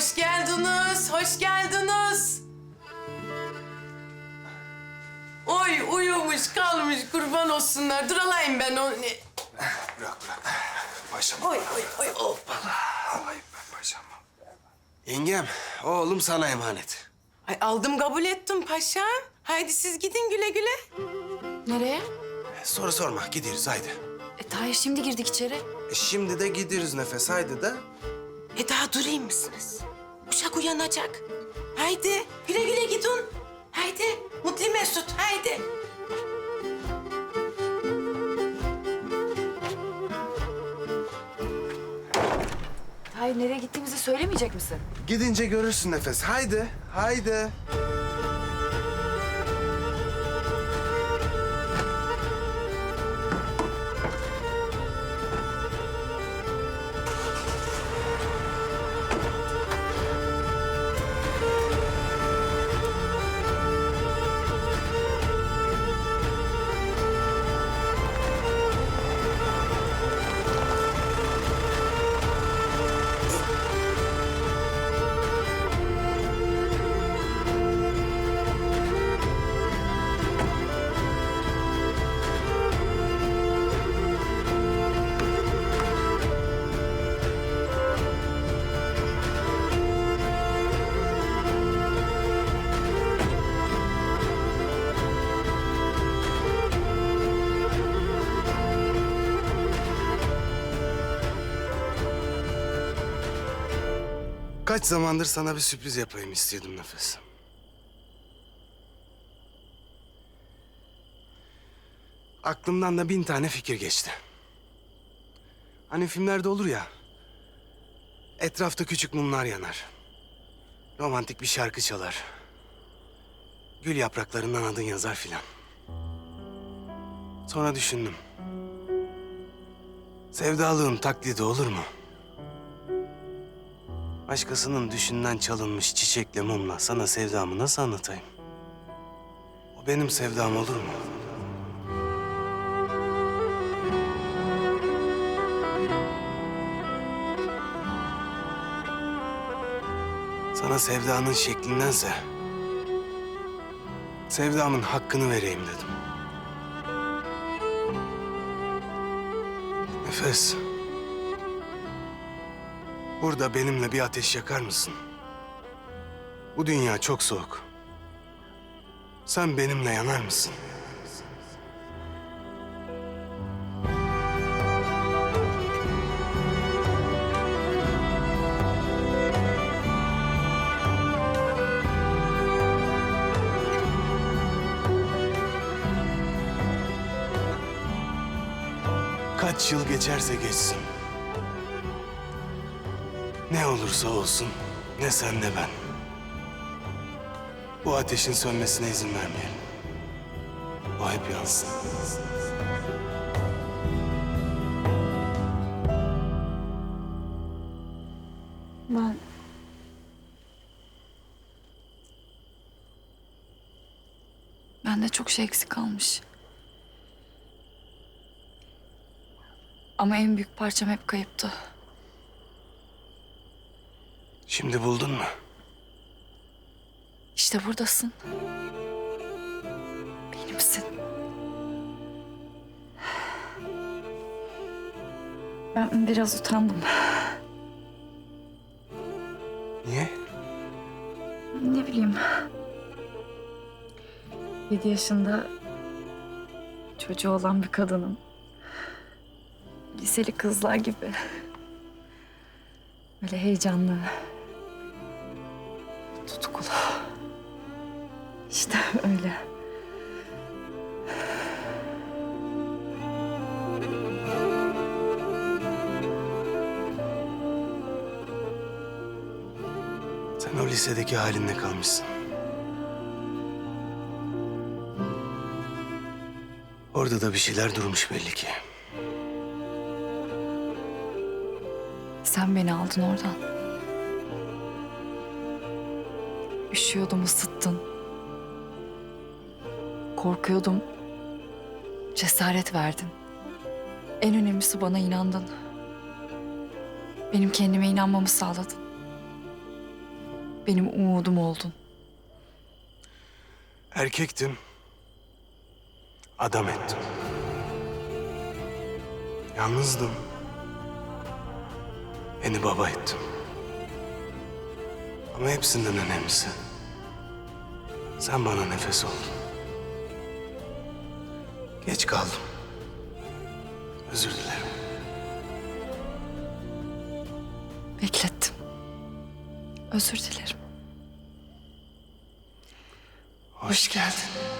Hoş geldiniz, hoş geldiniz. Oy uyumuş kalmış kurban olsunlar. Dur alayım ben onu. Bırak bırak. Paşam. Oy oy oy. hoppa. Alayım ben paşam. Yengem, oğlum sana emanet. Ay aldım kabul ettim paşam. Haydi siz gidin güle güle. Nereye? Soru sorma, gidiyoruz haydi. E Tahir şimdi girdik içeri. E, şimdi de gidiyoruz nefes, haydi de. E daha durayım mısınız? Uşak uyanacak. Haydi güle güle gidin. Haydi mutlu mesut haydi. Tahir nereye gittiğimizi söylemeyecek misin? Gidince görürsün nefes, haydi, haydi. Kaç zamandır sana bir sürpriz yapayım istiyordum nefes. Aklımdan da bin tane fikir geçti. Hani filmlerde olur ya. Etrafta küçük mumlar yanar. Romantik bir şarkı çalar. Gül yapraklarından adın yazar filan. Sonra düşündüm. Sevdalığın taklidi olur mu? Başkasının düşünden çalınmış çiçekle mumla sana sevdamı nasıl anlatayım? O benim sevdam olur mu? Sana sevdanın şeklindense... ...sevdamın hakkını vereyim dedim. Nefes. Burada benimle bir ateş yakar mısın? Bu dünya çok soğuk. Sen benimle yanar mısın? Kaç yıl geçerse geçsin. Ne olursa olsun, ne sen ne ben. Bu ateşin sönmesine izin vermeyelim. O hep yansın. Ben... Bende çok şey eksik kalmış. Ama en büyük parçam hep kayıptı. Şimdi buldun mu? İşte buradasın. Benimsin. Ben biraz utandım. Niye? Ne bileyim. Yedi yaşında çocuğu olan bir kadının liseli kızlar gibi böyle heyecanlı, tutkulu. İşte öyle. Sen o lisedeki halinle kalmışsın. Orada da bir şeyler durmuş belli ki. Sen beni aldın oradan. Üşüyordum, ısıttın. Korkuyordum. Cesaret verdin. En önemlisi bana inandın. Benim kendime inanmamı sağladın. Benim umudum oldun. Erkektin. Adam ettim. Yalnızdım. Beni baba ettim. Ama hepsinden önemlisi. Sen bana nefes oldun. Geç kaldım. Özür dilerim. Beklettim. Özür dilerim. Hoş geldin.